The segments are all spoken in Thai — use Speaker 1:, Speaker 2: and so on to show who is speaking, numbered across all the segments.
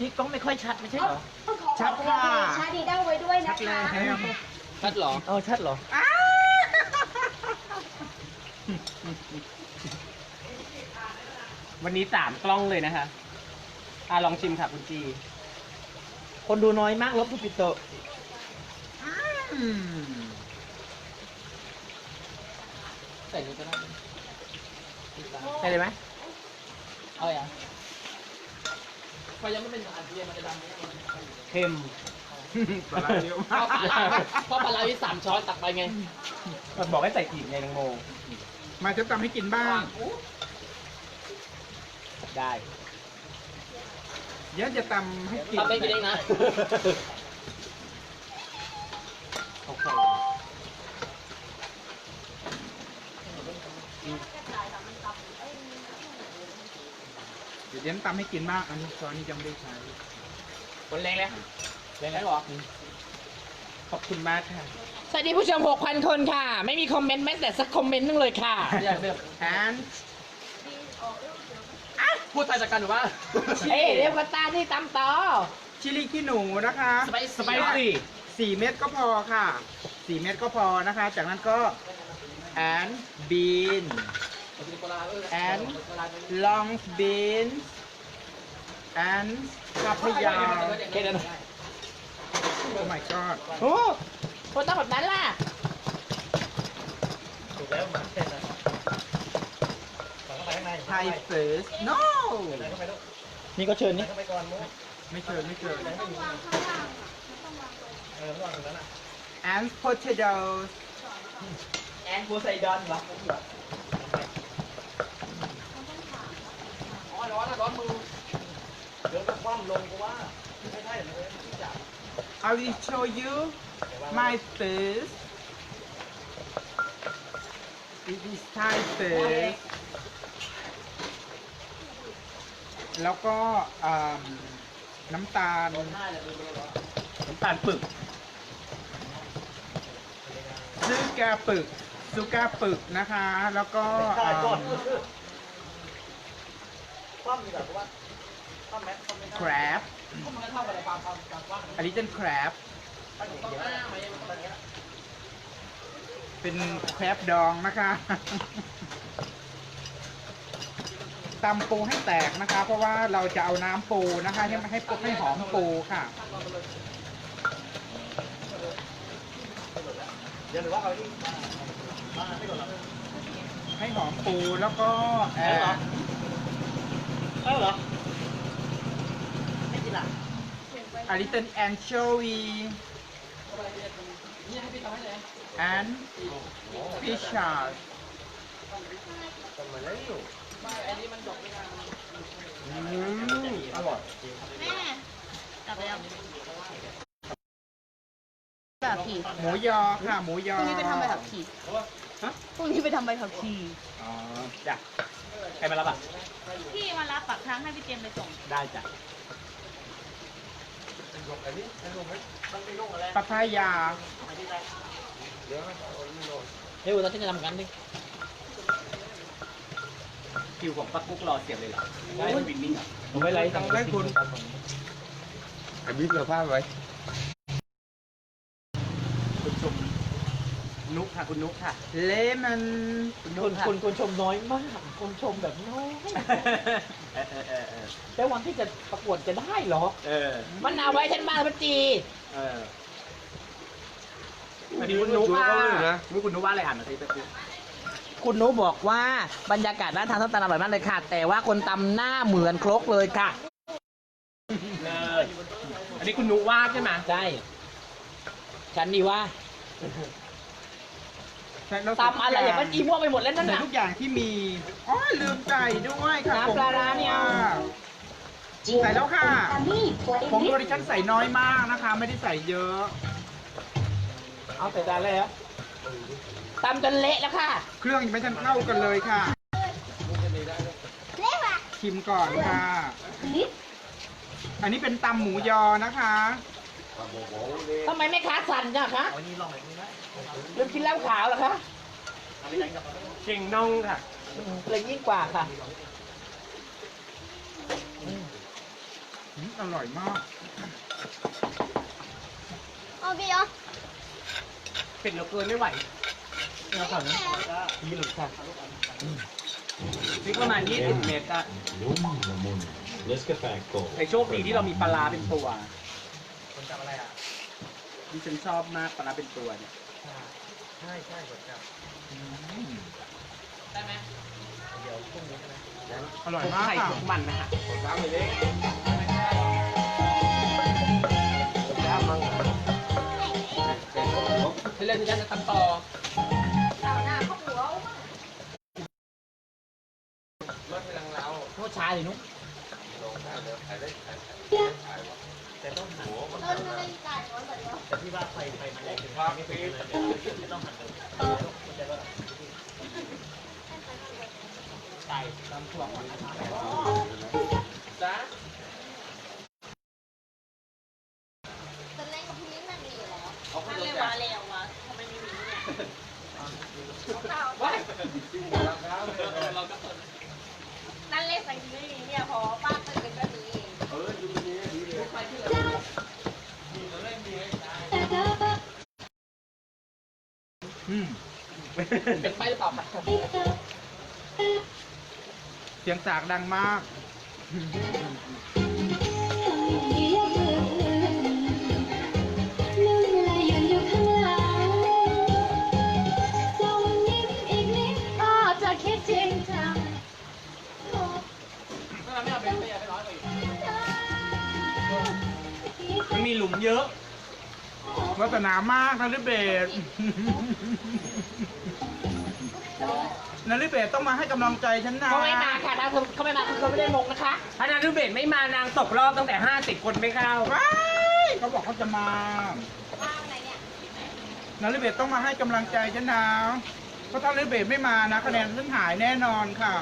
Speaker 1: นี่กล้องไม่ค่อยชัดไม่ใช่เหรอ
Speaker 2: ต้องขอขอบคุณชาดีด้าไว้ด้วยนะคะ
Speaker 3: ชัดเหรอ
Speaker 1: เออชัดเหรอ
Speaker 3: วันนี้สามกล้องเลยนะคะอะลองชิมค่ะคุณจี
Speaker 1: คนดูน้อยมากลบทุกปิโตะ
Speaker 3: ใส่นี้ก็ได้
Speaker 1: ใช่เลยไหม
Speaker 3: เอาอย่าง พอยังไม่เป็นอันเดียมันจะดำไหม
Speaker 1: เค็ม
Speaker 3: ปลาร้าเยอะมากเพราะปลาร้าที่สามช้อนตักไปไง
Speaker 1: มันบอกให้ใส่อีกไงแตงโม
Speaker 4: มาจะทำให้กินบ้าง
Speaker 1: ได้
Speaker 4: เดี๋ยวจะตำให้กิน
Speaker 3: ทำไม่กินเองนะ
Speaker 1: โอเค
Speaker 4: เดี๋ยวเดี๋ยวตำให้กินบ้างอันนี้ช้อนนี้ยังไม่ได้ใช้
Speaker 3: คนแรงเลย
Speaker 1: ได้แล้วเหรอขอบคุณมากค่ะ
Speaker 3: สวัสดีผู้ชม6,000 คนค่ะ ไม่มีคอมเมนต์แม้แต่สักคอมเมนต์นึงเลยค่ะอยากแบบ
Speaker 4: แอน
Speaker 3: พูดไทยจากกันหรือว่า
Speaker 1: เอ้ยเรียกว่าตาที่ตำต่อ
Speaker 4: ชิลลี่ขี้หนูนะคะ
Speaker 3: สไป
Speaker 1: สไปซี่
Speaker 4: สี่เม็ดก็พอค่ะสี่เม็ดก็พอนะคะ จากนั้นก็แอนบีน แอนลองบีนแอนกาพยา
Speaker 1: แค่นั้น
Speaker 4: โอ้ my god
Speaker 1: โอ้คนต้องแบบนั้นล่ะ
Speaker 4: ไทยเฟิร์ส no
Speaker 1: นี่ก็เชิญนี่
Speaker 4: ไม่เชิญไม่เชิญ and potatoes
Speaker 1: แอนโพไซดอนเหรอ
Speaker 3: อ๋อร้อนนะร้อนมือ
Speaker 4: I will show you my first. It is Thai first. แล้วก็อืมน้ำตาล
Speaker 1: น้ำตาลปึก
Speaker 4: ซูกาปึกซูกาปึกนะคะ แล้วก็แครบอันนี้เป็นแครบเป็นแครบดองนะคะตำปูให้แตกนะคะ เพราะว่าเราจะเอาน้ำปูนะคะให้ให้ปูให้หอมปูค่ะให้หอมปูแล้วก็เอ่อ
Speaker 1: เอ้าเหรอ ไม่กินล่ะ
Speaker 4: a little anchovy and fish sauce
Speaker 1: อืมอร่อย
Speaker 2: แม่กลับไปแล้วแบบขี่
Speaker 4: หมูยอค่ะหมูย
Speaker 2: พ
Speaker 4: อ
Speaker 2: รุ่งนี้ไปทำใบขับขี่พรุ่งนี้ไปทำใบขับขี่
Speaker 1: อ๋อจ้ะใครมารับอะ
Speaker 2: พี่มารับปากทางให้พี่เจมส์ไปส่ง
Speaker 1: ได้จ้ะ
Speaker 4: ปะพายา
Speaker 1: เฮ้ยเราจะทำกันดิคิวของปักกุ๊กรอเสียบเลยเหรอได้วินนิ่งอะ ผมไม่ไร
Speaker 4: ต้องได้คุณ
Speaker 5: ไอ้บิ๊กเราพลาดไว้
Speaker 1: คุณชม นุกค่ะคุณนุกค่ะ
Speaker 4: เลมอน
Speaker 1: คุณคนคนคนชมน้อยมาก คนชมแบบน้อย เออเออเออเออแต่วันที่จะประกวดจะได้เหรอ เออ
Speaker 3: มันเอาไว้ฉันบ้านพัจี
Speaker 1: เอออันนี้คุณนุก
Speaker 5: ดู
Speaker 1: ว่า
Speaker 5: เขาเลยนะ
Speaker 1: นี่คุณนุกว่าอะไรอ่านหน่อยสิไปพูด
Speaker 3: คุณนุบอกว่าบรรยากาศร้านทางส้มตำอร่อยมากเลยค่ะ แต่ว่าคนตำหน้าเหมือนครกเลยค่ะ
Speaker 1: เลยอันนี้คุณนุกว่าใช่ไหม
Speaker 3: ใช่ ฉันนี่ว่า
Speaker 4: ใส่แล้ว
Speaker 3: ตำอะไรอย่างมันอีมั่วไปหมดแล้วนั่น
Speaker 4: ใส่
Speaker 3: น่ะ
Speaker 4: ทุกอย่างที่มีอ๋อลืมใส่ด้วยค่ะ
Speaker 3: น้ำปลาร้าเนี่ย
Speaker 4: ใส่แล้วค่ะ ผมโดดิชั่นใส่น้อยมากนะคะ ไม่ได้ใส่เยอะ
Speaker 3: เอาแต่จานแล้วตำจนเละแล้วค่ะ
Speaker 4: เครื่องยังไม่ทันเข้ากันเลยค่ะ ชิมก่อนค่ะ อันนี้เป็นตำหมูยอนะคะ
Speaker 3: ทำไมไม่ค้าสั่นจ้ะคะ ลืมกินเหล้าขาวเหรอคะ
Speaker 1: เก่งน้องค่ะ
Speaker 3: เลยยิ่งกว่าค่ะ
Speaker 4: อืมอร่อยมาก
Speaker 2: เอาเบียร์
Speaker 3: เผ็ดเหลือเกินไม่ไหว
Speaker 1: เนี่ยค่ะนี่หลุดค่ะ
Speaker 3: พริกประมาณ20เม็ดอะ
Speaker 6: Numma mun läskepääkko.
Speaker 3: แต่โชคดีที่เรามีปลาร้าเป็นตัว
Speaker 4: คนจับอะไรอะ
Speaker 3: ดิฉันชอบมากปลาร้าเป็นตัวเนี่ย
Speaker 4: ใช่ใช่คนจับ
Speaker 3: ได้ไหม
Speaker 4: อร่อยมาก
Speaker 3: ไข่
Speaker 4: ค่ะ
Speaker 3: ทุกมันนะฮะ
Speaker 5: Tám mười đấy.
Speaker 3: เรื่องที่ฉันจะทำต่อ
Speaker 2: เอาหน้าเข้าหัว
Speaker 5: Mất cái lăng lao.
Speaker 1: โทษช้าเลยนุ๊ก
Speaker 5: Đồ ra được, phải đấy, phải, phải. Phải quá.
Speaker 1: แต่ต้องหัน
Speaker 5: Ủa, mất
Speaker 2: ต้น
Speaker 5: cái
Speaker 2: ไม่
Speaker 5: lăng
Speaker 2: ได้
Speaker 5: lao.
Speaker 2: จ่ายหัวแต่เดียว
Speaker 1: แต่ที่ว่าไฟไฟมันแรง
Speaker 5: Hoa phí.
Speaker 1: ไม่ต้องหันเลยเข้าใจว่าใช่น้ำท่วมก่อนนะครับ
Speaker 5: Giá.
Speaker 2: แต่เล่นกับพี่มันมีอยู่แล้ว
Speaker 5: Không có
Speaker 2: มัน
Speaker 5: đồ
Speaker 2: เลย
Speaker 5: trả.
Speaker 2: มาแล้ววะทำไมไม่มีเนี่ยข้าว
Speaker 5: Lăng lao này.
Speaker 2: นั่นเล่นสังไม่มีเนี่ยพอป้าตื่นเป็นแบบนี้เอง
Speaker 5: Ừ, chú đi đi, đi đi. Nhìn nó lên gì ấy.
Speaker 4: อืม
Speaker 3: เป็นไปหรือเปล่าครับ
Speaker 4: เสียงสากดังมาก
Speaker 2: ก็จะคิดจริงจัง
Speaker 3: ไม่เอาเป็นไปไม่ร้อยไปมันมีหลุมเยอะ
Speaker 4: วัฒนามากนาริเบศ นาริเบศต้องมาให้กำลังใจฉันนะ
Speaker 3: เขาไม่มาค่ะถ้าเขาไม่มาคือเขาไม่ได้มงนะคะถ้านางรูเบศไม่มานางตกรอบตั้งแต่50คนไม่เข้า
Speaker 4: ว้ายเขาบอกเขาจะมา
Speaker 2: ว่าอะไรเนี่ย
Speaker 4: นาริเบศต้องมาให้กำลังใจฉันนะเพราะถ้านาริเบศไม่มานะคะแนนฉันหายแน่นอนค่ะ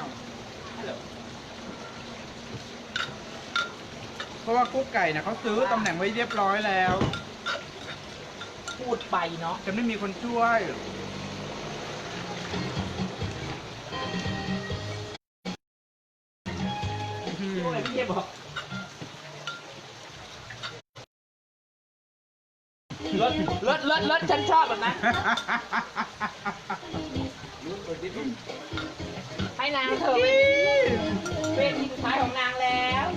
Speaker 4: เพราะว่ากุ๊กไก่นะเขาซื้อตำแหน่งไว้เรียบร้อยแล้ว
Speaker 1: พูดไปเนาะ
Speaker 4: จะไม่มีคนช่วย
Speaker 1: รถรถรถรถฉันชอบแบบนั้นให้นางเถอะเป็นเวทีสุดท้ายของนางแล้ว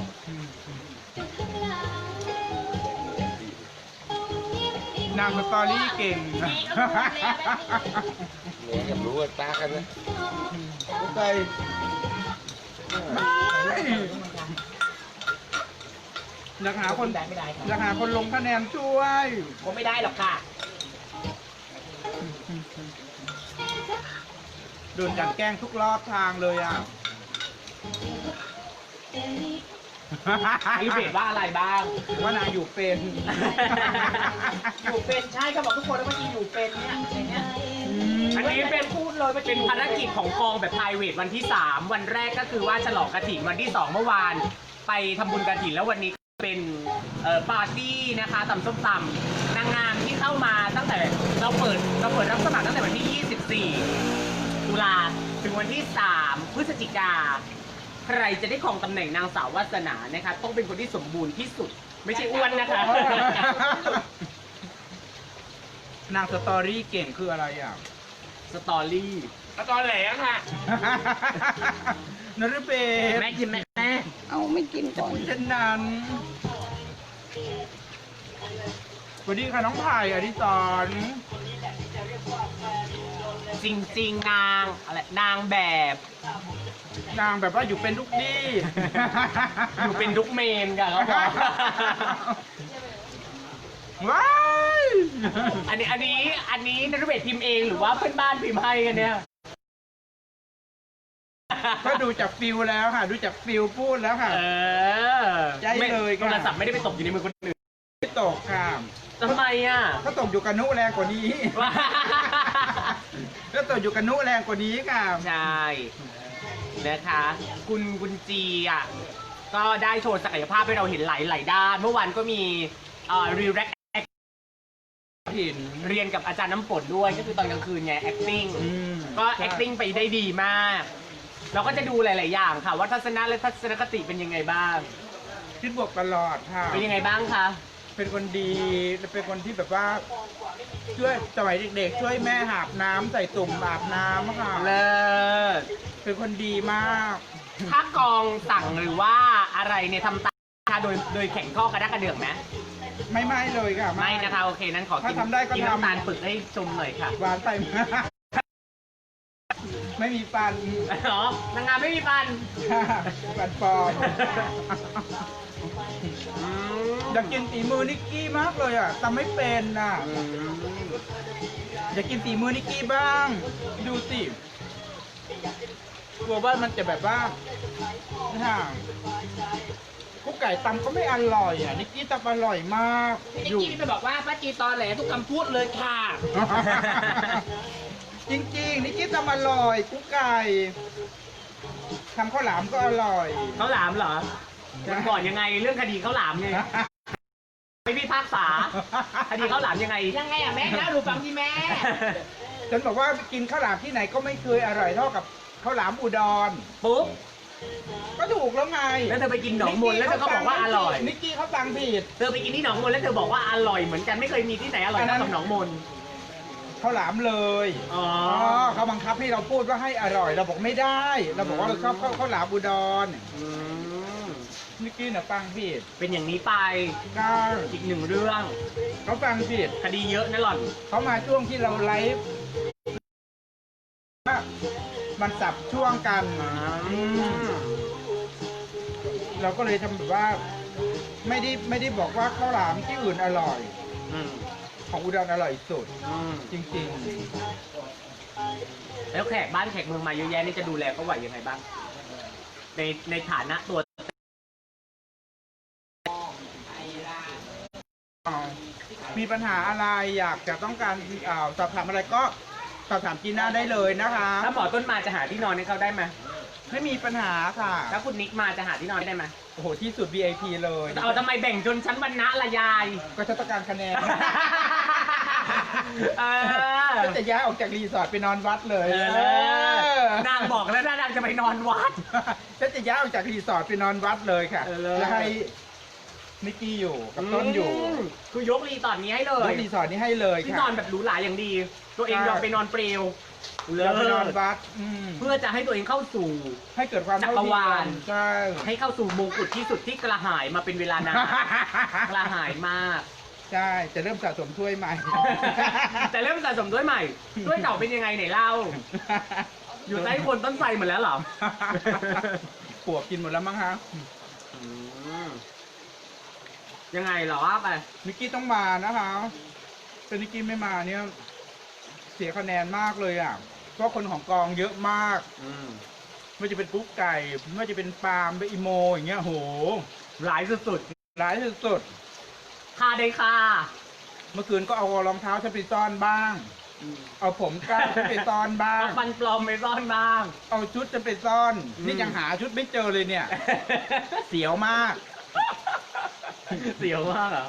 Speaker 4: นางสตอรี่เก่ง
Speaker 5: Mẹ gặp lũ ta cái đấy. Ok.
Speaker 4: อยากหาคน
Speaker 1: ได้ไม่ได้ครับ
Speaker 4: อยากหาคนลงคะแนนช่วย
Speaker 1: คงไม่ได้หรอกค่ะ
Speaker 4: โดนจัดแกล้งทุกรอบทางเลยอะ
Speaker 1: รีเบทว่าอะไรบ้าง
Speaker 4: ว่านางอยู่เป็น
Speaker 1: อยู่เป็นใช่เขาบอกทุกคนแล้วเมื่อกี้อยู่เป็นเนี่ยในเนี้ย
Speaker 3: อันนี้เป็น
Speaker 1: พูดเลย
Speaker 3: เป็นภารกิจของกองแบบ private วันที่ 3 วันแรกก็คือว่าฉลองกระถิ่นวันที่ 2 เมื่อวาน ไปทำบุญกระถิ่นแล้ววันนี้ เป็นเอ่อปาร์ตี้นะคะตำส้มตำนางงามที่เข้ามาตั้งแต่เราเปิดเราเปิดรับสมัครตั้งแต่วันที่ 24 ตุลาถึงวันที่ 3 พฤศจิกา ใครจะได้ครองตำแหน่งนางสาววาสนานะคะต้องเป็นคนที่สมบูรณ์ที่สุด ไม่ใช่อ้วนนะคะ
Speaker 4: นางสตอรี่เก่งคืออะไรอะ
Speaker 3: สตอรี่สตอแหลค่ะ
Speaker 4: นรเบศ
Speaker 3: แม่กินไหม แม่
Speaker 4: เอาไม่กินก่อน เช่นนั้นสวัสดีค่ะน้องไผ่อดิศร
Speaker 3: จริง ๆ นางอะไรนางแบบ
Speaker 4: นางแบบว่าอยู่เป็นลูกดี
Speaker 3: อยู่เป็นดุกเมนกันแล้วบอก
Speaker 4: ว้าย
Speaker 3: อันนี้อันนี้อันนี้นักเบศพิมพ์เองหรือว่าเพื่อนบ้านพิมพ์ให้กันเนี่ย
Speaker 4: ก็ดูจากฟิลแล้วค่ะ ดูจากฟิลพูดแล้วค่ะ
Speaker 3: เออ
Speaker 4: ใช่เลย
Speaker 3: ไม่
Speaker 4: ค่ะ
Speaker 3: โทรศัพท์ไม่ได้ไปตกอยู่ในมือคนอื่น
Speaker 4: ไม่ตกค่ะ
Speaker 3: ทำไมอะ
Speaker 4: ถ้าตกอยู่กับนุแรงกว่านี้
Speaker 3: ว้า
Speaker 4: ถ้าตกอยู่กับนุแรงกว่านี้ค่ะ
Speaker 3: ใช่นะคะ คุณคุณจีอะ ก็ได้โชว์ศักยภาพให้เราเห็นหลายหลายๆด้าน เมื่อวานก็มีเอ่อรีแรก
Speaker 4: เห็น
Speaker 3: เรียนกับอาจารย์น้ำฝนด้วย ก็คือตอนกลางคืนไง acting
Speaker 4: อืม
Speaker 3: ก็
Speaker 4: ใช่
Speaker 3: acting ไปได้ดีมาก เราก็จะดูหลาย ๆ อย่างค่ะ ว่าทัศนะและทัศนคติเป็นยังไงบ้าง
Speaker 4: คิดบวกตลอดค่ะ
Speaker 3: เป็นยังไงบ้างคะ
Speaker 4: เป็นคนดีและเป็นคนที่แบบว่าช่วยสมัยเด็กๆ ช่วยแม่หาบน้ำใส่ตุ่มอาบน้ำค่ะ
Speaker 3: เลิศ
Speaker 4: เป็นคนดีมาก
Speaker 3: ถ้ากองสั่งหรือว่าอะไรเนี่ยทำตามนะคะโดยโดยแข่งข้อกระดักกระเดื่องไหม
Speaker 4: ไม่ไม่เลยค่ะ
Speaker 3: ไม่นะคะโอเคนั้นขอกิน
Speaker 4: ถ้าทำได้ก็
Speaker 3: กิน
Speaker 4: ทำ
Speaker 3: น้ำตาลปึกให้ชมหน่อยค่ะ
Speaker 4: หวานไปมาก ไม่มีฟัน
Speaker 3: อ๋อนางงามไม่มีฟัน
Speaker 4: ฟันปลอม
Speaker 3: อืม
Speaker 4: อยากกินฝีมือนิกกี้มากเลยอะทำไม่เป็นอะ
Speaker 3: อืม
Speaker 4: อยากกินฝีมือนิกกี้บ้าง ดูสิกลัวว่ามันจะแบบว่าเนี่ยกุ๊กไก่ตำก็ไม่อร่อยอะนิกกี้ตำอร่อยมาก
Speaker 3: นิกกี้จะบอกว่าป้าจีตอแหลทุกคำพูดเลยค่ะ
Speaker 4: จริงๆนิกกี้ทำอร่อยกุ๊กไก่ทำข้าวหลามก็อร่อย
Speaker 3: เขาหลามเหรอวันก่อนยังไงเรื่องคดีเขาหลามไงไม่พิพากษาคดีเขาหลามยังไง
Speaker 2: ยังไงอะแม่นะดูฟังที่แม่
Speaker 4: ฉันบอกว่ากินข้าวหลามที่ไหนก็ไม่เคยอร่อยเท่ากับข้าวหลามอุดร
Speaker 3: ปุ๊บ
Speaker 4: ก็ถูกแล้วไง
Speaker 3: แล้วเธอไปกินหนองมนแล้วเธอก็บอกว่าอร่อย
Speaker 4: นิกกี้เขาสั่งผิด
Speaker 3: เธอไปกินที่หนองมนแล้วเธอบอกว่าอร่อยเหมือนกันไม่เคยมีที่ไหนอร่อยเท่ากับหนองมน
Speaker 4: ข้าวหลามเลย
Speaker 3: อ๋อ
Speaker 4: เขาบังคับให้เราพูดว่าให้อร่อย เราบอกไม่ได้ เราบอกว่าเราชอบข้าวข้าวหลามอุดร
Speaker 3: อืม
Speaker 4: นิกกี้น่ะฟังผิด
Speaker 3: เป็นอย่างนี้ไป
Speaker 4: ก็
Speaker 3: อีกหนึ่งเรื่อง
Speaker 4: เขาฟังผิด
Speaker 3: คดีเยอะนะหล่อน
Speaker 4: เขามาช่วงที่เราไลฟ์ว่ามันสับช่วงกัน
Speaker 3: อืม
Speaker 4: เราก็เลยทำแบบว่า ไม่ได้ไม่ได้บอกว่าข้าวหลามที่อื่นอร่อย
Speaker 3: อืม
Speaker 4: ของอุดรอร่อยสุด
Speaker 3: อืม
Speaker 4: จริง
Speaker 3: แล้วแขกบ้านแขกเมืองมาเยอะแยะนี่จะดูแลเขาไหวยังไงบ้าง ในในฐานะตัว
Speaker 4: ๆอ่ามีปัญหาอะไรอยากจะต้องการอ่าสอบถามอะไรก็สอบถามจีน่าได้เลยนะคะ
Speaker 3: ถ้าหมอต้นมาจะหาที่นอนให้เขาได้ไหม
Speaker 4: ไม่มีปัญหาค่ะ
Speaker 3: ถ้าคุณนิกมาจะหาที่นอนได้ไหม
Speaker 4: โอ้โหที่สุด VIP เลย
Speaker 3: เอาทำไมแบ่งจนชั้นบรรณะละยาย
Speaker 4: ก็จะต้องการคะแนน
Speaker 3: เออ
Speaker 4: ก็จะย้ายออกจากรีสอร์ทไปนอนวัดเลย
Speaker 3: เออนางบอกแล้วนะนางจะไปนอนวัด
Speaker 4: ก็จะย้ายออกจากรีสอร์ทไปนอนวัดเลยค่ะ
Speaker 3: เออเลย
Speaker 4: แล้วให้นิกกี้อยู่กับต้นอยู่
Speaker 3: มคือยกรีตอนนี้ให้เลย
Speaker 4: แล้วรีสอร์ทนี้ให้เลย
Speaker 3: ที่
Speaker 4: ค่ะ
Speaker 3: นอนแบบหรูหราอย่างดี ตัวเอง
Speaker 4: ใช่
Speaker 3: ยอมไปนอนเปลว
Speaker 4: เราไปนอน
Speaker 3: เลิศ
Speaker 4: วัดอืม
Speaker 3: เพื่อจะให้ตัวเองเข้าสู่
Speaker 4: ให้เกิดความเท่า
Speaker 3: จักร
Speaker 4: เที
Speaker 3: วายล
Speaker 4: มใช่
Speaker 3: ให้เข้าสู่มงกุฎที่สุดที่กระหายมาเป็นเวลานาน กระหายมาก
Speaker 4: ใช่ จะเริ่มสะสมถ้วยใหม่
Speaker 3: แต่เริ่มสะสมด้วยใหม่ด้วยเก่าเป็นยังไงไหนเล่า อยู่ใต้โคนต้นไทรหมดแล้วเหรอ
Speaker 4: ปวกกินหมดแล้วมั้งฮะ
Speaker 3: อืมยังไงเหรอว่าไป
Speaker 4: นิกกี้ต้องมานะคะถ้านิกกี้ไม่มาเนี่ย เสียคะแนนมากเลยอะ เพราะคนของกองเยอะมาก
Speaker 3: อืม
Speaker 4: ไม่ว่าจะเป็นกุ๊กไก่ ไม่ว่าจะเป็นปาล์มเป็นอีโมอย่างเงี้ยโห
Speaker 3: หลายสุด
Speaker 4: หลายสุด
Speaker 3: ๆ ค่าได้ค่า
Speaker 4: ๆเมื่อคืนก็เอารองเท้าฉันไปซ่อนบ้าง เอาผมก้าวฉันไปซ่อนบ้าง
Speaker 3: เอาฟันปลอมไปซ่อนบ้าง
Speaker 4: เอาชุดฉันไปซ่อน
Speaker 3: อืม
Speaker 4: นี่ยังหาชุดไม่เจอเลยเนี่ย เสียวมาก
Speaker 3: เสียวมากเหรอ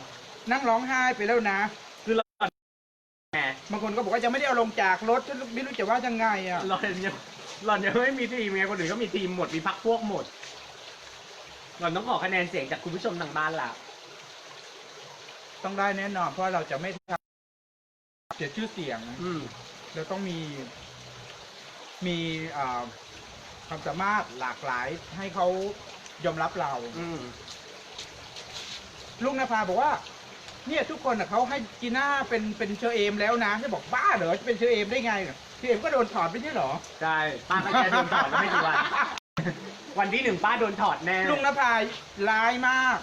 Speaker 4: นั่งร้องไห้ไปแล้วนะ
Speaker 3: คือเราแหม
Speaker 4: บางคนก็บอกว่ายังไม่ได้เอาลงจากรถฉันไม่รู้จะว่ายังไงอะ
Speaker 3: หล่อนยังหล่อนยังไม่มีทีมไงคนอื่นก็มีทีมหมดมีพักพวกหมดหล่อนต้องขอคะแนนเสียงจากคุณผู้ชมทางบ้านล่ะ
Speaker 4: ต้องได้แน่นอนเพราะเราจะไม่ทำเสียชื่อเสียง
Speaker 3: อืม
Speaker 4: เราต้องมี มีอ่าความสามารถหลากหลายให้เขายอมรับเรา
Speaker 3: อืม
Speaker 4: ลุงนภาบอกว่า เนี่ยทุกคนน่ะเขาให้จีน่าเป็นเป็นเชอเอมแล้วนะจะบอกบ้าเหรอจะเป็นเชอเอมได้ไงเชอเอมก็โดนถอดไปใช่เหรอ
Speaker 3: ใช่ป้าก็จะโดนถอดแล้วไม่กี่วัน วันที่หนึ่งป้าโดนถอดแน่
Speaker 4: ลุงนภาร้ายมาก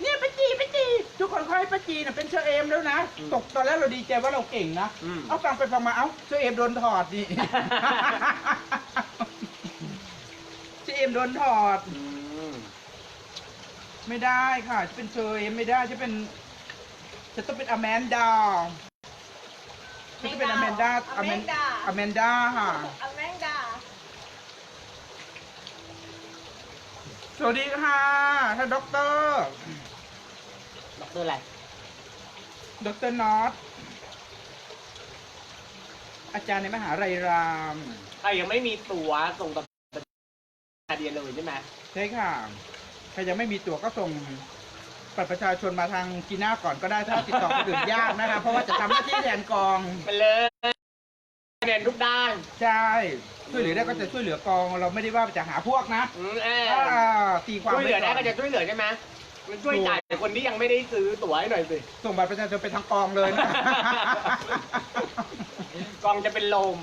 Speaker 4: เนี่ยป้าจีป้าจีทุกคนเขาให้ป้าจีน่ะเป็นเชอเอมแล้วนะ ตกตอนแรกเราดีใจว่าเราเก่งนะ
Speaker 3: อืม
Speaker 4: เอาฟังไปฟังมาเอ้าเชอเอมโดนถอดนี่เชอเอมโดนถอด
Speaker 3: อืม
Speaker 4: ไม่ได้ค่ะจะเป็นเชอเอมไม่ได้จะเป็น จะต้องเป็นอแมนดาฉันจะเป็นอแมนดา
Speaker 2: อแมนดา
Speaker 4: อแมนดาค่ะ
Speaker 2: อแมนดา
Speaker 4: สวัสดีค่ะท่านด็อกเตอร์
Speaker 3: ด็อก เตอร์อะไร
Speaker 4: ด็อกเตอร์น็อตอาจารย์ในมหาลัยราม
Speaker 3: อะยังไม่มีตั๋วส่งต่อนาเดียเลยใช่ไหม
Speaker 4: ใช่ค่ะรยังไม่มีตั๋วก็ส่งบัตรประชาชนมาทางจีน่าก่อนก็ได้ถ้าติดต่อคนอื่นยากนะคะ เพราะว่าจะทำหน้าที่แทนกอง
Speaker 3: ไปเลยเรียนทุกด้าน
Speaker 4: ใช่ช่วยเหลือได้ก็จะช่วยเหลือกอง เราไม่ได้ว่าจะหาพวกนะ
Speaker 3: อืมเออ
Speaker 4: อ่าตีความ
Speaker 3: ช่วยเหลือได้
Speaker 4: ว้
Speaker 3: ก็จะช่วยเหลือใช่ไหมมัน ช่วยจ่ายคนที่ยังไม่ได้ซื้อตั๋วให้หน่อยสิ
Speaker 4: ส่งบัตรประชาชนไปทางกองเลยนะ
Speaker 3: กองจะเป็นลม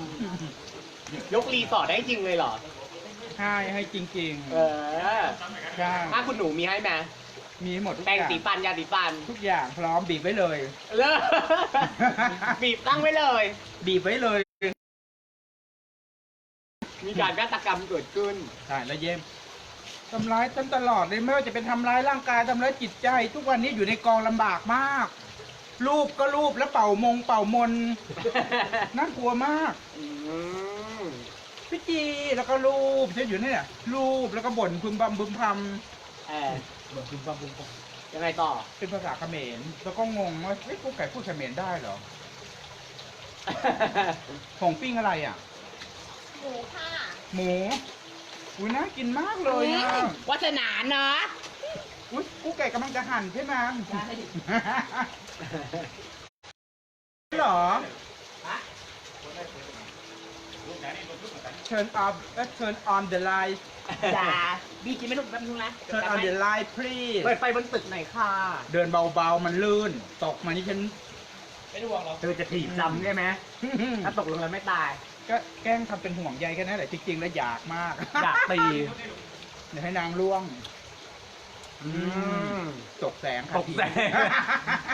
Speaker 3: ยกรีสอร์ทได้จริงเลยเหรอ
Speaker 4: ให้ให้จริง
Speaker 3: เออ
Speaker 4: ๆใช่
Speaker 3: ถ้าคุณหนูมีให้ไหม
Speaker 4: มีหมดทุก
Speaker 3: แปรง
Speaker 4: อย่าง
Speaker 3: สีฟันยาสีฟัน
Speaker 4: ทุกอย่างพร้อมบีบไว้เลย
Speaker 3: เลิก บีบตั้งไว้เลย
Speaker 4: บีบไว้เลย
Speaker 3: มีการฆาตกรรมเกิดขึ้น
Speaker 4: ใช่แล้วเยี่ยม ทำร้ายฉันตลอดเลยไม่ว่าจะเป็นทำร้ายร่างกายทำร้ายจิตใจ ทุกวันนี้อยู่ในกองลำบากมาก รูปก็รูปแล้วเป่ามงเป่ามน น่ากลัวมาก
Speaker 3: อืม
Speaker 4: พี่จีแล้วก็รูปฉันอยู่นี่เนี่ยรูปแล้วก็บ่นพึมพำพึมพ
Speaker 3: เออ
Speaker 1: บุ้มบั้มบุ้มบั้ม
Speaker 3: ยังไงต่อำ
Speaker 4: เป็นภาษาเขมรแล้วก็งงว่าเฮ้ยกูไก่พูดเขมรได้เหรอของปิ้งอะไรอะ
Speaker 2: หมูค่ะ
Speaker 4: หมู อุ้ยน่ากินมากเลยอะ
Speaker 3: วัฒนาเนาะ
Speaker 4: อุ้ยกูไก่กำลังจะหั่นใช่ไหมใช่หรอ Turn off เอ่อ Turn on the light
Speaker 3: จ้าบีกินไม่ถูกแป๊บนึงนะ
Speaker 4: Turn on the light please
Speaker 3: เปิดไฟบนตึกหน่อยค่ะ
Speaker 4: เดินเบาๆ มันลื่น ตกมานี่ฉัน
Speaker 3: เธอจะถีบจำได้ไหมถ้าตกลงแล้วไม่ตาย
Speaker 4: ก็แกล้งทำเป็นห่วงใยแค่นั้นแหละจริงๆแล้วอยากมาก
Speaker 3: อยากตี
Speaker 4: เดี๋ยวให้นางล่วง
Speaker 3: อืม
Speaker 4: ตกแสงค่ะ
Speaker 3: ตกแสง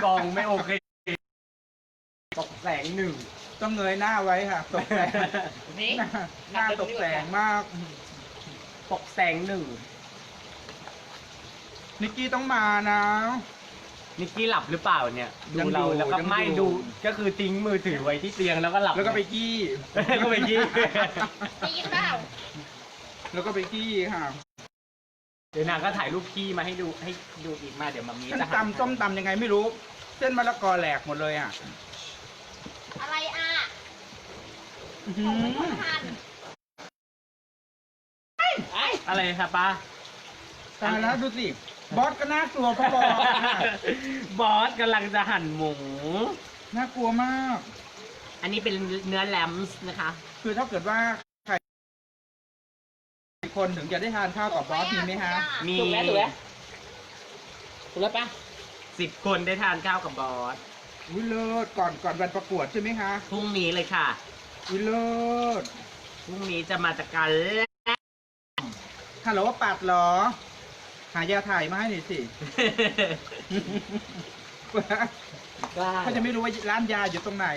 Speaker 3: กองไม่โอเค ตกแสงหนึ่ง
Speaker 4: ต้องเงยหน้าไว้ค่ะ ตกแสง
Speaker 3: นี่
Speaker 4: หน้าหน้าตกแสงมาก
Speaker 3: ตกแสงหนึ่ง
Speaker 4: นิกกี้ต้องมานะ
Speaker 3: นิกกี้หลับหรือเปล่าเนี่ยดู
Speaker 4: ยัง
Speaker 3: เรา
Speaker 4: ดู
Speaker 3: แล้วก็
Speaker 4: ยัง
Speaker 3: ไม่
Speaker 4: ดู
Speaker 3: ดูก็คือทิ้งมือถือไว้ที่เตียงแล้วก็หลับ
Speaker 4: แล้วก็ไปกี้
Speaker 3: แล้วก็ไปกี้
Speaker 2: ได้ยินเปล่า
Speaker 4: แล้วก็ไปกี้ค่ะ
Speaker 3: เดี๋ยวนางก็ถ่ายรูปกี้มาให้ดูให้ดูอีกมาเดี๋ยวมามี
Speaker 4: ฉัน
Speaker 3: จะหา
Speaker 4: ตำส้มตำยังไงไม่รู้ เส้นมะละกอแหลกหมดเลยอะ
Speaker 2: อะไรอะ
Speaker 4: อื้อ
Speaker 2: ข
Speaker 4: หื
Speaker 2: องไม่
Speaker 4: อ
Speaker 2: คนทัน
Speaker 3: อะไรครับป้า
Speaker 4: ตายแล้วดูสิ บอสก็น่ากลัวพอๆอะ
Speaker 3: บอสกำลังจะหั่นหมู
Speaker 4: น่ากลัวมาก
Speaker 3: อันนี้เป็นเนื้อแลมส์นะคะ
Speaker 4: คือถ้าเกิดว่าใครคนถึงจะได้ทานข้าวกับบอสมีไหมฮะ
Speaker 3: มี
Speaker 1: ถูกแล้วถูกแล้วถูกแล้วปะ
Speaker 3: สิบคนได้ทานข้าวกับบอส
Speaker 4: อุ้ยเลิศก่อนก่อนวันประกวดใช่ไหมคะ
Speaker 3: พรุ่งนี้เลยค่ะ
Speaker 4: อุ้ยเลิศ
Speaker 3: พรุ่งนี้จะมาจากการแลก
Speaker 4: ฮัลโหลปัดเหรอ หายาถ่ายมาให้หน่อยสิ
Speaker 1: กล้า
Speaker 4: เขาจะไม่รู้ว่าร้านยาอยู่ตรงไหน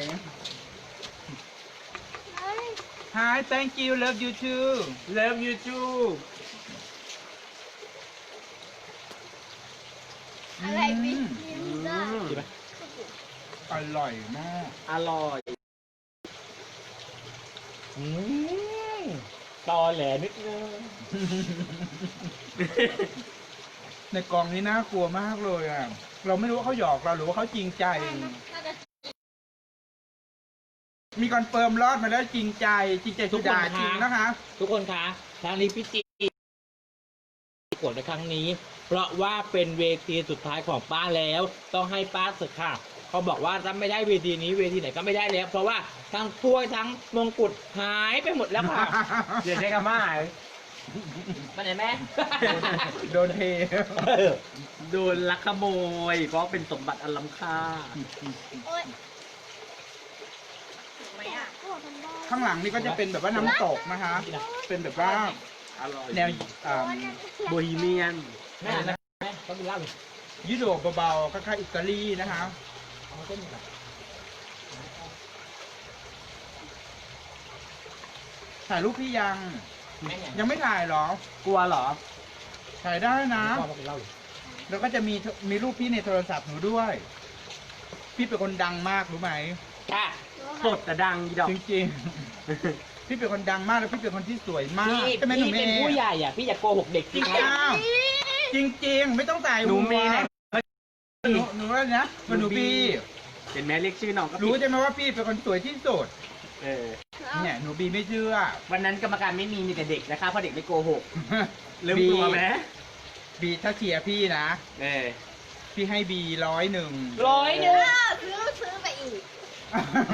Speaker 4: Hi thank you love you too
Speaker 3: Love you too
Speaker 2: อะไรบิ๊ก
Speaker 4: อืม
Speaker 2: พิซซ่า
Speaker 1: ดีไหม
Speaker 4: อร่อยมาก
Speaker 3: อร่อย
Speaker 1: อืมตอแหลนิดนึง
Speaker 4: ในกองนี้น่ากลัวมากเลยอะ เราไม่รู้ว่าเขาหยอกเราหรือว่าเขาจริงใจ
Speaker 2: น่าจะ
Speaker 4: มีคอนเฟิร์มรอดมาแล้วจริงใจ จริงใจสุดาจริงนะคะ
Speaker 1: ทุกคนคะครั้งนี้พี่จีประกวดในครั้งนี้ เพราะว่าเป็นเวทีสุดท้ายของป้าแล้ว ต้องให้ป้าสึกค่ะ เขาบอกว่าถ้าไม่ได้เวทีนี้เวทีไหนก็ไม่ได้แล้ว เพราะว่าทั้งถ้วยทั้งมงกุฎหายไปหมดแล้วค่ะ
Speaker 3: เดี๋ยวใช้คำว่าหาย
Speaker 1: มาไหนแม่
Speaker 4: โดนเท
Speaker 3: โดนลักขโมย เพราะเป็นสมบัติอันล้ำค่า
Speaker 2: โอ๊ยถูกไหมอะ
Speaker 4: ข้างหลังนี่ก็จะเป็นแบบว่าน้ำตกนะคะ เป็นแบบว่า
Speaker 3: อร่อย
Speaker 4: แนวอ่า
Speaker 3: โบฮีเมียน
Speaker 1: แม่นะแม่ต้องมีเหล้าอีก
Speaker 4: ยุโรปเบาๆคล้ายๆอิตาลีนะคะ
Speaker 1: เอามาเส้นหนึ่งก่อน
Speaker 4: ถ่ายรูปพี่ยัง
Speaker 1: แม่เนี่ ย
Speaker 4: ยังไม่ถ่ายเหรอ
Speaker 3: กลัวเหรอ
Speaker 4: ถ่ายได้นะ
Speaker 1: พ่อมาเป็นเหล้าอีก
Speaker 4: แล้วก็จะมีมีรูปพี่ในโทรศัพท์หนูด้วย พี่เป็นคนดังมากรู้ไหม
Speaker 1: ค่ะ
Speaker 3: สดแต่ดังอีดอก
Speaker 4: จริงๆ พี่เป็นคนดังมากแล้วพี่เป็นคนที่สวยมาก
Speaker 1: พี่
Speaker 4: ใช่ไหมหนู
Speaker 1: พี่
Speaker 4: เม
Speaker 1: เป็น
Speaker 4: ย์
Speaker 1: ผู้ใหญ่อะพี่อย่าโกหกเด็ก
Speaker 4: จ
Speaker 1: จ
Speaker 4: ริ
Speaker 1: ริ
Speaker 4: ง
Speaker 1: ง
Speaker 4: อ้าวจริงๆ ไม่ต้องใส่
Speaker 3: หนูเมย์
Speaker 4: หัว
Speaker 3: เนี่ย
Speaker 4: หนูหนูว่านะว่าหนูบี
Speaker 3: เห็นไหมเรียกชื่อน้องก็ผิด
Speaker 4: รู้ใช่ไหมว่าพี่เป็นคนสวยที่สุด
Speaker 3: เออ
Speaker 4: เนี่ยหนูบีไม่เชื่อ
Speaker 3: วันนั้นกรรมการไม่มีมีแต่เด็กนะคะเพราะเด็กไม่โกหกลืมตัวไหม
Speaker 4: บีถ้าเชียร์พี่นะ
Speaker 3: เออ
Speaker 4: พี่ให้บีร้อยหนึ่ง
Speaker 3: ร้อยห
Speaker 2: เอ
Speaker 3: นึ่ง
Speaker 2: อซื้อซื้อไปอีก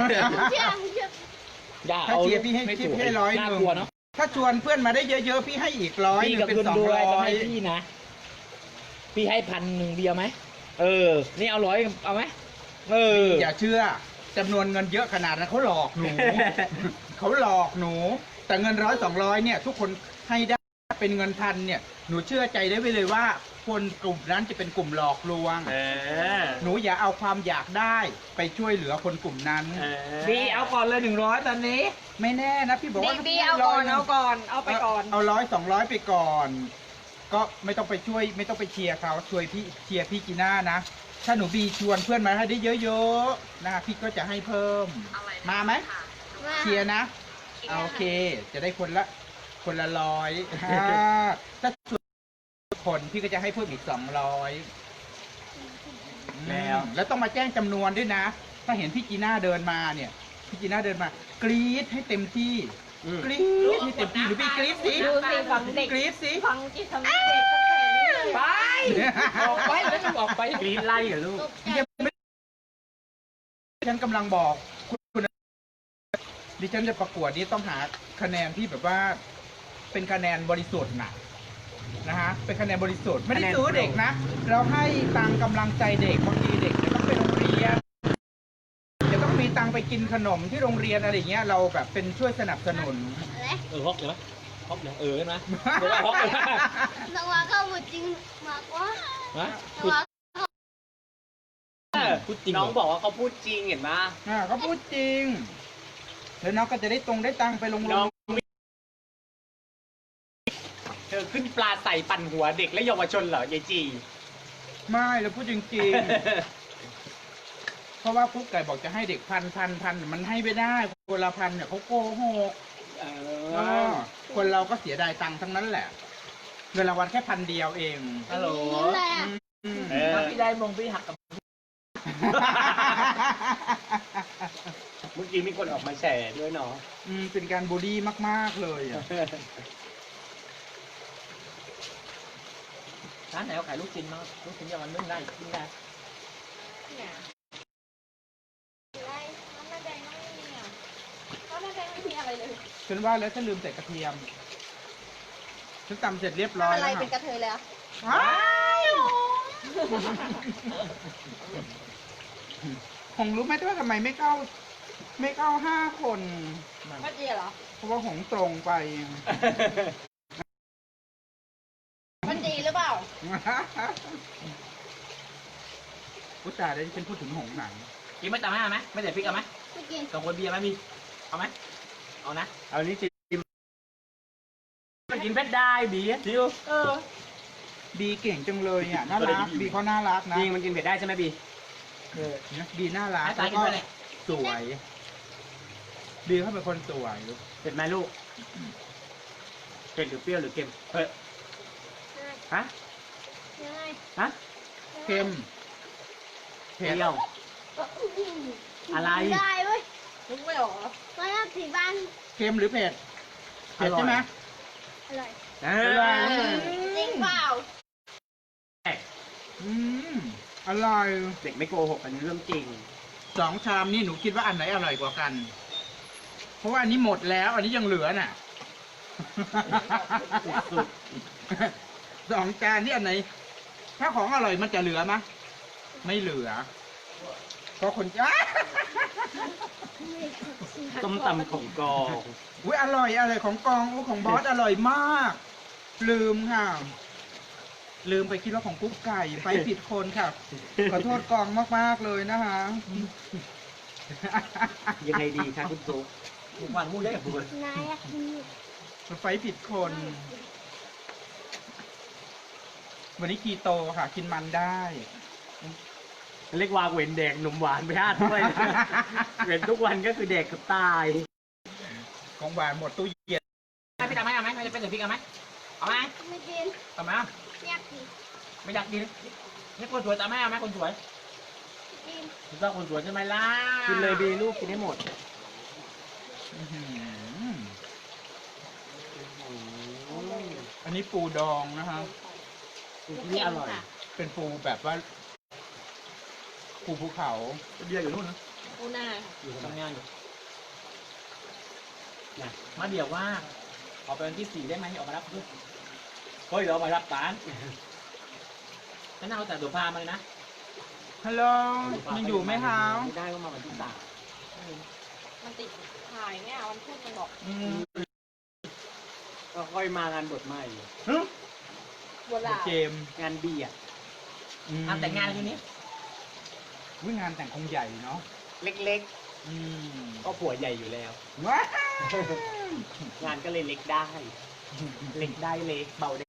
Speaker 2: เชื่อเชื่อ
Speaker 1: อย่า
Speaker 4: ถ้า
Speaker 1: เอา
Speaker 4: เชียร์พี่ให้
Speaker 1: ไม่
Speaker 4: พี่
Speaker 1: ถูก
Speaker 4: ให้ร้อยห
Speaker 1: น่า
Speaker 4: นึ่ง
Speaker 1: กลัวเนาะ
Speaker 4: ถ้าชวนเพื่อนมาได้เยอะๆพี่ให้อีกร้อยห
Speaker 1: พี่
Speaker 4: นึ่ง
Speaker 1: กับ
Speaker 4: เป็น
Speaker 1: คุณ
Speaker 4: สอง
Speaker 1: ด้วย
Speaker 4: ร้
Speaker 1: ต้อง
Speaker 4: อย
Speaker 1: ให้พี่นะพี่ให้พันหนึ่งเดียวไหมเออ นี่เอาร้อยเอาไหมเออ
Speaker 4: อย่าเชื่อ จำนวนเงินเยอะขนาดนั้นเขาหลอกหนู เขาหลอกหนู แต่เงินร้อยสองร้อยเนี่ย ทุกคนให้ได้เป็นเงินพันเนี่ย หนูเชื่อใจได้ไว้เลยว่า คนกลุ่มนั้นจะเป็นกลุ่มหลอกลวง
Speaker 3: เออ
Speaker 4: หนูอย่าเอาความอยากได้ไปช่วยเหลือคนกลุ่มนั้น
Speaker 3: เออ
Speaker 1: บีเอาก่อนเลยหนึ่งร้อยตอนนี้
Speaker 4: ไม่แน่นะพี่บอก
Speaker 2: บี
Speaker 4: ว่า
Speaker 2: บีเอาก่อนเอาก่อนเอาไปก่อน
Speaker 4: เอาร้อยสองร้อยไปก่อน ก็ไม่ต้องไปช่วย ไม่ต้องไปเชียร์เขาช่วยพี่เชียร์พี่จีน่านะ ถ้าหนูบีชวนเพื่อนมาให้ได้เยอะๆนะพี่ก็จะให้เพิ่มมาไหมเชียร์นะ เอาโอเค จะได้คนละคนละร้อยอ่าถ้าชวนคนพี่ก็จะให้เพิ่มอีกสองร้อย
Speaker 3: แล้ว
Speaker 4: แล้วต้องมาแจ้งจำนวนด้วยนะ ถ้าเห็นพี่จีน่าเดินมาเนี่ย พี่จีน่าเดินมา กรี๊ดให้เต็มที่
Speaker 3: อืม
Speaker 4: กรี๊ดให้เต็มที่หรือพี่กรี๊ดสิ
Speaker 2: ดูสิฟังเด็ก
Speaker 4: กรี๊ดสิ
Speaker 2: ฟังจิตสำนึกเด็กตั้งแต่นี้เลย
Speaker 1: ไปออกไปแล้วออกไป
Speaker 3: กรีดไล่เหรอลูก
Speaker 4: ยังไม่ฉันกำลังบอกคุณดิฉันจะประกวดนี้ต้องหาคะแนนที่แบบว่า เป็นคะแนนบริสุทธิ์นะนะฮะเป็นคะแนนบริสุทธิ์ไม่ได้
Speaker 3: คะแนน
Speaker 4: ซื้อเด็กนะ เราให้ตังกำลังใจเด็กบางทีเด็กจะต้องไปโรงเรียนจะต้องมีตังไปกินขนมที่โรงเรียนอะไรอย่างเงี้ยเราแบบเป็นช่วยสนับสนุน
Speaker 1: เออฮอกเดี๋ยวฮ อกเดี๋ยเออเห็นไหมเดี๋ยวว่าฮอกเลยนะ
Speaker 5: น้องว่าก็หมดจริงมากว่า
Speaker 1: ฮะ
Speaker 5: น้องว่า
Speaker 1: พูดจริง
Speaker 3: น้องบอกว่าเขาพูดจริงเห็นไหม
Speaker 4: อ่าเขาพูดจริงแล้วน้องก็จะได้ตรงได้ตังไปโรงเรี
Speaker 3: น้
Speaker 4: ย
Speaker 3: อนงเธอขึ้นปลาใส่ปั่นหัวเด็กและเยาวชนเหรอยายจี
Speaker 4: ไม่เราพูดจริงๆ เพราะว่ากุ๊กไก่บอกจะให้เด็กพันพันพันมันให้ไม่ได้คนละพันเนี่ยเขาโกหก
Speaker 3: เอ
Speaker 4: อ คนเราก็เสียดายตังค์ทั้งนั้นแหละ เงินรางวัลแค่พันเดียวเอง
Speaker 1: ฮัลโหล
Speaker 5: นี่แหละ
Speaker 4: อืม
Speaker 3: เออ
Speaker 1: ถ้าพี่ได้มงพี่หักกับ
Speaker 3: เมื่อกี้มีคนออกมาแฉด้วยเนาะ
Speaker 4: อืมเป็นการบูลลี่มาก ๆ เลยอะ
Speaker 1: ร้านไหนเขาขายลูกชิ้นเนาะลูกชิ้นเยามันนึ่งได้กินได้
Speaker 2: เนี่ยอะไรน้ำมันแดงไม่มีอะน้ำมันแดงไม่มีอะไรเลย
Speaker 4: ฉันว่าแล้วฉันลืมใส่กระเทียม ฉันตำเสร็จเรียบร้อย
Speaker 2: อะไร
Speaker 4: แล้ว
Speaker 2: เป็นกระเทยเลยอะ
Speaker 4: ว้าวหงรู้ไหมว่าทำไมไม่เข้า ไม่เข้าห้าคน
Speaker 2: ไม่จริงเหรอ
Speaker 4: เพราะว่าหงตรงไป
Speaker 2: มันดีหรือเปล่า
Speaker 4: อุตส่าห์ได้ฉันพูดถึงหงหนัง
Speaker 1: กินไม่ตามให้เอาไหมไม่ใส่พริกเอาไหม
Speaker 5: ไม่กิน
Speaker 1: สองคนเบียร์ไหมมีเอาไหม เอานะ
Speaker 3: เอานี่จิมันกินเป็ดได้บี
Speaker 1: จิวเออ
Speaker 4: บีเก่งจังเลยอะน่ารักบีเขาน่ารักนะ
Speaker 3: จริงมันกินเผ็ดได้ใช่ไหมบี
Speaker 4: เออบีน่ารัก
Speaker 1: ให้ตา
Speaker 4: แล้ว
Speaker 1: กิน
Speaker 4: ก็
Speaker 1: ไปเลย
Speaker 4: สวย บีเขาเป็นคนสวย
Speaker 3: เผ็ดไหมลูกเผ็ดหรือเปรี้ยวหรือเค็มเออฮะ
Speaker 5: ยังไง
Speaker 3: ฮะ
Speaker 4: เค็ม
Speaker 3: เปรี้ยวอะไร
Speaker 5: ได้เว้ย
Speaker 2: นึกไม่ออกเหรอ
Speaker 5: มาแล้วสีบ้าน
Speaker 4: เค็มหรือเผ็ดเผ็ดใช่ไหม
Speaker 5: อร่อย
Speaker 3: เอ
Speaker 4: อร่อย
Speaker 3: อ
Speaker 2: จริงเปล่า
Speaker 4: อืมอร่อย
Speaker 3: เด็กไม่โกหกอันนี้เรื่องจริง
Speaker 4: สองชามนี่หนูคิดว่าอันไหนอร่อยกว่ากัน เพราะว่าอันนี้หมดแล้ว อันนี้ยังเหลือน่ะ
Speaker 3: สุด
Speaker 4: สองจานนี่อันไหน ถ้าของอร่อยมันจะเหลือมะไม่เหลือเพราะคนจ้า
Speaker 3: ต้มตำของกอง
Speaker 4: อุ้ยอร่อยอร่อยของกองอุ๊ยของบอสอร่อยมาก ลืมค่ะ ลืมไปคิดว่าของกุ๊กไก่ไปผิดคนค่ะ ขอโทษกองมากๆเลยนะคะ
Speaker 3: ยังไงดีคะคุณตุ๊ก
Speaker 1: หมูหวานหมูเยอะกับบุญ
Speaker 5: นายอยากกิน
Speaker 4: ไฟผิดคน วันนี้คีโตค่ะ กินมันได้
Speaker 3: เรียกว่าเว้นแดกหนุ่มหวานไปห้าถ้วย เว้นทุกวันก็คือแดกกับตาย
Speaker 4: ของหวานหมดตู้เย็น
Speaker 1: ให้พี่ตามให้เอาไหมไม่จะเป็นใส่พริกเอาไหมเอาไหม
Speaker 5: ไม่กิน
Speaker 1: เอาไหม
Speaker 5: อยากกิน
Speaker 1: ไม่อยากกินนี่คนสวยตามให้เอาไหมคนสวย
Speaker 5: กิน
Speaker 1: คุณต้องคนสวยใช่ไหมล่ะ
Speaker 3: กินเลยบีลูกกินให้หมด
Speaker 4: อื้อหืออันนี้ปูดองนะคะ
Speaker 3: อ
Speaker 1: ปูที่นี่อร่อย
Speaker 4: เป็นปูแบบว่า ปูภูเขา
Speaker 5: เบียร์อยู่นู่นนะ
Speaker 2: ปูนาค่ะ
Speaker 1: อยู่ทำงานอยู่นะมาเดี๋ยวว่าออกไปวันที่สี่ได้ไหมออกมารับลูกเฮ้ยเรามารับปานงั้นเอาแต่เดี๋ยวพามาเลยนะ
Speaker 4: ฮัลโหลยังอยู่ไหมคะ
Speaker 1: ไม่ได้ก็มาวันที่สาม
Speaker 2: มันติดถ่ายเนี่ยวันพุธมันบอก
Speaker 4: อืม
Speaker 1: ก็ค่อยมางานบทใหม่
Speaker 2: บัวลาว
Speaker 4: เจมส์
Speaker 1: งานเบียร์
Speaker 4: อืม
Speaker 1: งานแต่งงานทีนี้
Speaker 4: วิงานแต่งคงใหญ่เนาะ
Speaker 3: เล็ก
Speaker 4: อืม
Speaker 1: ก็ผัวใหญ่อยู่แล้ว
Speaker 4: ว้าว
Speaker 3: ๆงานก็เลยเล็กได้ เล็กได้เล็กเบาได้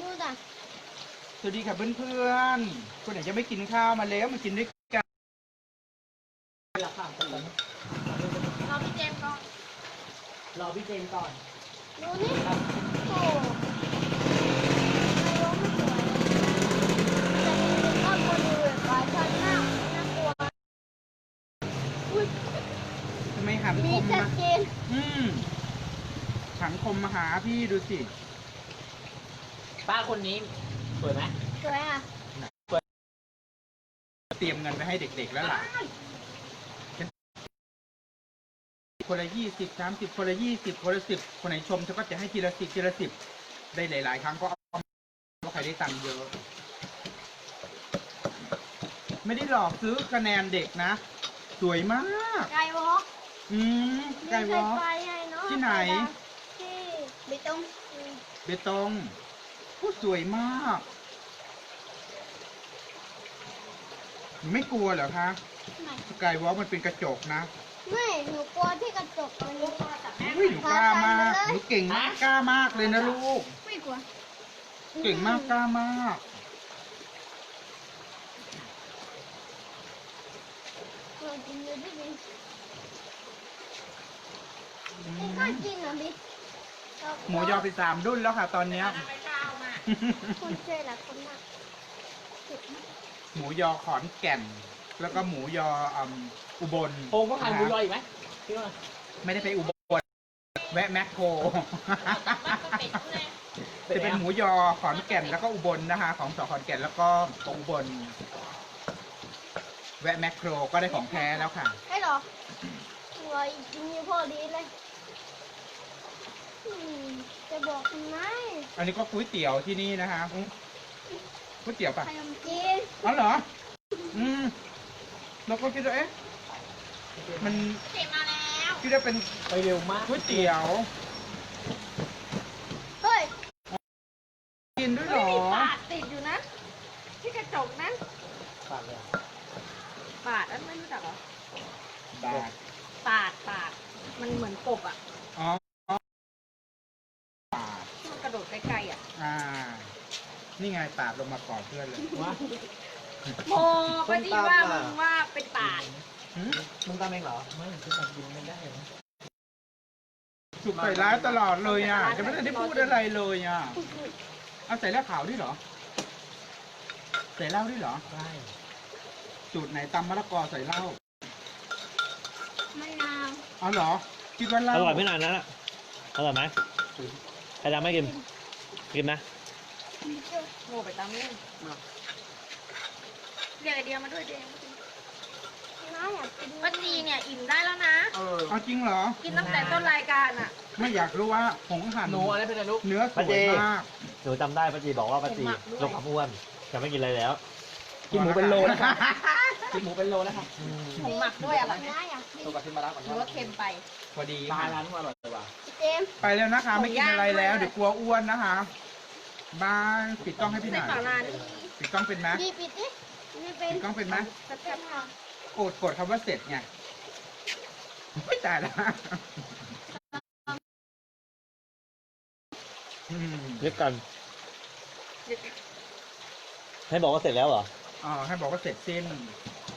Speaker 2: ดูจ้ะ
Speaker 4: สวัสดีค่ะเพื่อนๆคนไหนจะไม่กินข้าวมาแล้วมากินด้วยกัน
Speaker 1: ราคาเท่าไหร่
Speaker 2: เราพี่เจมส์ก่อน
Speaker 1: รอพี่เจมส์ก่อน
Speaker 2: ดูนี่โอ้ไม่รู้ไม่สวยแต่จริงๆก็คนอื่นหลายชั้นมากน่ากลัว
Speaker 4: ทำไมหัน
Speaker 2: มี
Speaker 4: คม
Speaker 2: ชัด
Speaker 4: มา
Speaker 2: เจน
Speaker 4: อืม หันคมมาหาพี่ดูสิ
Speaker 1: ป้าคนนี้สวยไหม
Speaker 2: สวยอะ
Speaker 4: เตรียมเงินไปให้เด็กๆแล้วล่ะคนละยี่สิบสามสิบคนละยี่สิบคนละสิบคนไหนชมฉันก็จะให้ทีละสิบทีละสิบได้หลาย ๆ ครั้งก็เอาว่าใครได้ตังค์เยอะ ไม่ได้หลอกซื้อคะแนนเด็กนะ สวยมาก
Speaker 2: ไก่วอล์ก
Speaker 4: อืมไก่วอล์ก
Speaker 2: ไปไงเนาะ
Speaker 4: ที่ไหน
Speaker 2: ที่เบตงอืม
Speaker 4: เบตงผู้สวยมากไม่กลัวเหรอคะ
Speaker 2: ไม่
Speaker 4: สกายวอล์กมันเป็นกระจกนะ
Speaker 2: ไม่หนูกลัวที่กระจกมันนี้
Speaker 4: อุ้ยหนูกล้ามากหนูเก่งมากกล้ามากเลยนะลูก
Speaker 2: ไม่กลัว
Speaker 4: เก่งมากกล้ามาก
Speaker 2: กลัวจริงเลยพี่บิ๊ก
Speaker 4: อื
Speaker 2: ไม่
Speaker 4: ม
Speaker 2: กล้ากินเหรอบิ๊ก
Speaker 4: หมูยอไปสามรุ่นแล้วค่ะ ตอนเนี้ย
Speaker 2: คนช่วยหลายคนมาก
Speaker 4: หมูยอขอนแก่น แล้วก็หมูยออืมอุบล
Speaker 1: โอ้ก็ขายหมูยออีกไหมพี่ว่า
Speaker 4: ไม่ได้ไปอุบลแวะแมคโครจะเป็นหมูยอขอนแก่นแล้วก็อุบลนะคะ ของสอขอนแก่นแล้วก็อุบล แวะแมคโครก็ได้ของแท้แล้วค่ะ
Speaker 2: ให้เหรอรอยกินอยู่พอดีเลยอืม จะบอกทำไม
Speaker 4: อันนี้ก็ก๋วยเตี๋ยวที่นี่นะคะอืมก๋วยเตี๋ยวปะ
Speaker 2: ขนมจีน
Speaker 4: อ๋อเหรอ อืมเราก็คิดว่าเอ๊ะมัน
Speaker 2: เสร็จมาแล้ว
Speaker 4: คิดว่าเป็น
Speaker 1: ไปเร็วมาก
Speaker 4: ก๋วยเตี๋ยว
Speaker 2: เฮ้ย
Speaker 4: กินด้วยเหร
Speaker 2: ไม่
Speaker 4: อ
Speaker 2: มีปาดติดอยู่นะ ที่กระจกนั้น
Speaker 1: ฝากเลย
Speaker 2: ปาดอันไม่รู้จักเหรอ
Speaker 4: บาท
Speaker 2: ปาดปาด มันเหมือนกบอะ
Speaker 4: อ๋อ บาท
Speaker 2: ที่มันกระโดดไกลๆอะ
Speaker 4: อ่า นี่ไงปาดลงมาก่อน เพื่อนเลย
Speaker 1: ว่า
Speaker 2: โมปฏิว่ามึงว่าเป็นปาด
Speaker 4: หืม
Speaker 1: มึงตามเองเหรอ ไม่คือทำกินไม่ได้เหรอ
Speaker 4: ถูกใส่ร้ายตลอดเลยอะจะไม่ได้พูดอะไรเลยอะ เอาใส่เหล้าขาวด้วยเหรอ ใส่เหล้าด้วยเหรอ
Speaker 1: ใช่
Speaker 4: สูตรไหนตำมะละกอใส่เหล้า
Speaker 2: มะนาว
Speaker 4: อ๋อเหรอ คิดว่าเหล้า
Speaker 5: อร่อยไม่นานนั้นอะอร่อยไหมใครทำไม่กิน กินไหม
Speaker 2: โมไปตามเล่นเรียกไอเดียมาด้วยเดียน้าอยากกินป้าจีเนี่ยอิ่มได้แล้วนะ
Speaker 3: เออ
Speaker 4: เอาจริงเหรอ
Speaker 2: กินตั้งแต่ต้นรายการอะ
Speaker 4: ไม่อยากรู้ว่าผงหั่น
Speaker 1: หนูอะไรเป็นอะไรลูก
Speaker 4: เนื้อสวยมาก
Speaker 5: หนูจำได้ป้าจีบอกว่าป้าจี
Speaker 2: เห็นหมักด้วย
Speaker 5: ลดความอ้วนจะไม่กินอะไรแล้ว
Speaker 1: กินหมูเป็นโลนะคะกินหมูเป็นโลนะคะ
Speaker 2: ผมหมักด้วยอะไรนะอยากกิน
Speaker 1: ตัวกับที่มารับก่อน
Speaker 2: หรือว่าเค็มไป
Speaker 4: พอดี
Speaker 1: ปลา
Speaker 4: ค่ะ
Speaker 1: ร้านอร่อยเลยว่ะ
Speaker 2: เจมส์
Speaker 4: ไปแล้วนะคะ ไม่กินอะไรแล้ว
Speaker 2: หมูย่างด้วย
Speaker 4: เดี๋ยวกลัวอ้วนนะคะ บายปิดกล้องให้พี่ห
Speaker 2: ไม่
Speaker 4: น่อย
Speaker 2: ฝากร้าน
Speaker 4: ปิดกล้องเป็นไหม
Speaker 2: ดีปิดดิไม่เป็น
Speaker 4: ปิดกล้องเป็นไหม
Speaker 2: สักแป๊บค่ะ
Speaker 4: กดกดคำว่าเสร็จไงไม่ตายแล้วอืม
Speaker 5: เรียกกัน ให้บอกว่าเสร็จแล้วเหรอ
Speaker 4: อ๋อให้บอกว่าเสร็จสิ้น